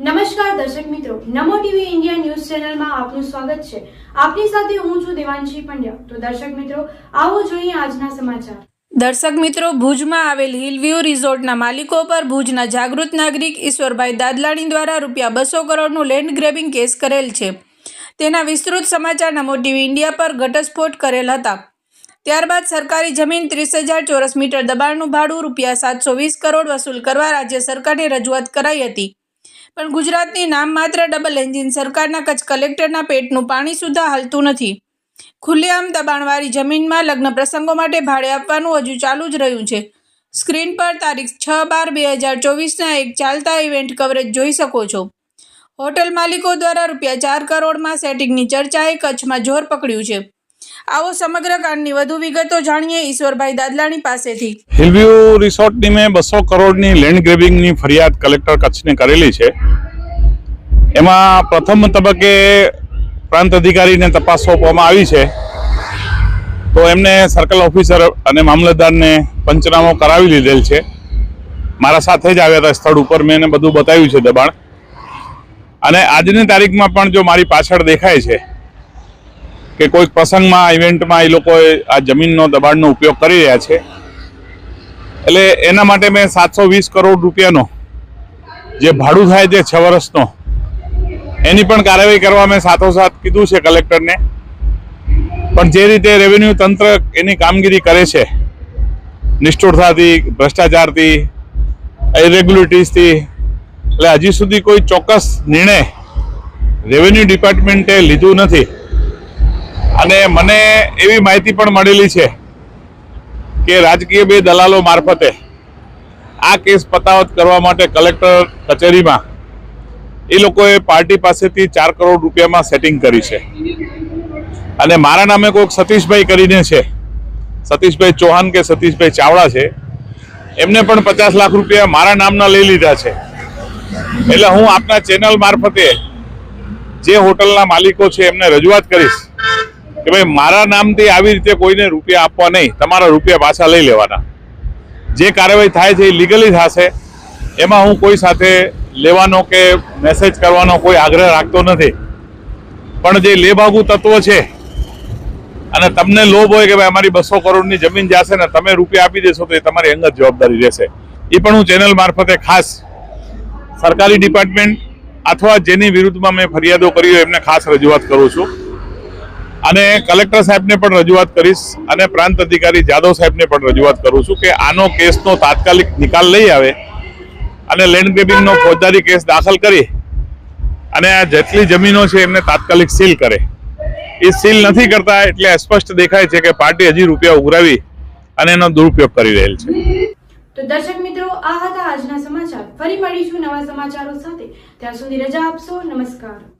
નમસ્કાર દર્શક મિત્રો, નમો ટીવી ઇન્ડિયા ન્યૂઝ ચેનલમાં આપનું સ્વાગત છે. આપની સાથે હું છું દેવાંશી પંડ્યા. તો દર્શક મિત્રો, આવો જોઈએ આજના સમાચાર. દર્શક મિત્રો, ભુજમાં આવેલ હિલવ્યૂ રિઝોર્ટના માલિકો પર ભુજના જાગૃત નાગરિક ઈશ્વરભાઈ દાદલાણી દ્વારા રૂપિયા બસો કરોડનું લેન્ડ ગ્રેબિંગ કેસ કરેલ છે. તેના વિસ્તૃત સમાચાર નમો ટીવી ઇન્ડિયા પર ઘટસ્ફોટ કરેલ હતા. ત્યારબાદ સરકારી જમીન ત્રીસ હજાર ચોરસ મીટર દબાણનું ભાડું રૂપિયા સાતસો વીસ કરોડ વસૂલ કરવા રાજ્ય સરકારને રજૂઆત કરાઈ હતી. પણ ગુજરાતની નામ માત્ર ડબલ એન્જિન સરકારના કચ્છ કલેક્ટરના પેટનું પાણી સુધા હાલતું નથી. ખુલ્લેઆમ દબાણવાળી જમીનમાં લગ્ન પ્રસંગો માટે ભાડે આપવાનું હજુ ચાલુ જ રહ્યું છે. સ્ક્રીન પર તારીખ છ બાર બે હજાર ચોવીસના એક ચાલતા ઇવેન્ટ કવરેજ જોઈ શકો છો. હોટલ માલિકો દ્વારા રૂપિયા ચાર કરોડમાં સેટિંગની ચર્ચાએ કચ્છમાં જોર પકડ્યું છે. આવો સમગ્ર કાંડની વધુ વિગતો જાણીએ ઈશ્વરભાઈ દાદલાણી પાસેથી. હિલવ્યુ રિસોર્ટની મેં બસો કરોડની લેન્ડ ગ્રેબિંગની ફરિયાદ કલેક્ટર કચ્છને કરેલી છે. એમાં પ્રથમ તબક્કે પ્રાંત અધિકારીને તપાસ સોંપવામાં આવી છે. તો એમને સર્કલ ઓફિસર અને મામલતદારને પંચનામો કરાવી લીધેલ છે. મારા સાથે જ આવ્યા હતા સ્થળ ઉપર, મેં એને બધું બતાવ્યું છે દબાણ. અને આજની તારીખમાં પણ જો મારી પાછળ દેખાય છે કે કોઈક પ્રસંગમાં ઇવેન્ટમાં એ લોકોએ આ જમીનનો, દબાણનો ઉપયોગ કરી રહ્યા છે. એટલે એના માટે મેં સાતસો વીસ કરોડ રૂપિયાનો જે ભાડું થાય છે છ વર્ષનો, એની પણ કાર્યવાહી કરવા મેં સાથોસાથ કીધું છે કલેક્ટરને. પણ જે રીતે રેવન્યુ તંત્ર એની કામગીરી કરે છે, નિષ્ઠુરતાથી, ભ્રષ્ટાચારથી ઇરેગ્યુલેટરીઝથી એટલે હજી સુધી કોઈ ચોક્કસ નિર્ણય રેવન્યુ ડિપાર્ટમેન્ટે લીધું નથી. અને મને એવી માહિતી પણ મળેલી છે કે રાજકીય બે દલાલો મારફતે આ કેસ પતાવત કરવા માટે કલેક્ટર કચેરીમાં એ લોકોએ પાર્ટી પાસેથી ચાર કરોડ રૂપિયામાં સેટિંગ કરી છે. અને મારા નામે કોઈક સતીશભાઈ કરીને છે. સતીશભાઈ ચૌહાણ કે સતીશભાઈ ચાવડા છે. એમને પણ પચાસ લાખ રૂપિયા મારા નામના લઈ લીધા છે. એટલે હું આપના ચેનલ મારફતે જે હોટલના માલિકો છે એમને રજૂઆત કરીશ. કે ભાઈ, મારા નામથી આવી રીતે કોઈને રૂપિયા આપવા નહીં, તમારા રૂપિયા પાછા લઈ લેવાના. જે કાર્યવાહી થાય છે એ લીગલી થશે. એમાં હું કોઈ સાથે લેવાનો કે મેસેજ કરવાનો કોઈ આગ્રહ રાખતો નથી. પણ જે લેભાગુ તત્વ છે, અને તમને લોભ હોય કે ભાઈ, અમારી બસો કરોડની જમીન જશે ને તમે રૂપિયા આપી દેશો તો એ તમારી અંગત જવાબદારી રહેશે. એ પણ હું ચેનલ મારફતે ખાસ સરકારી ડિપાર્ટમેન્ટ અથવા જેની વિરુદ્ધમાં મેં ફરિયાદો કરી હોય એમને ખાસ રજૂઆત કરું છું. અને કલેક્ટર સાહેબને પણ રજૂઆત કરીશ અને પ્રાંત અધિકારી જાદવ સાહેબને પણ રજૂઆત કરું છું કે આનો કેસનો તાત્કાલિક નિકાલ લઈ આવે અને લેન્ડ ગ્રેબિંગનો ફોજદારી કેસ દાખલ કરી અને આ જેટલી જમીનો છે એમને તાત્કાલિક સીલ કરે. એ સીલ નથી કરતા એટલે સ્પષ્ટ દેખાય છે કે પાર્ટી હજી રૂપિયા ઉઘરાવી અને એનો દુરુપયોગ કરી રહેલ છે. તો દર્શક મિત્રો, આ હતા આજના સમાચાર. ફરી મળીશું નવા સમાચારો સાથે. ત્યાં સુધી રજા આપશો. નમસ્કાર.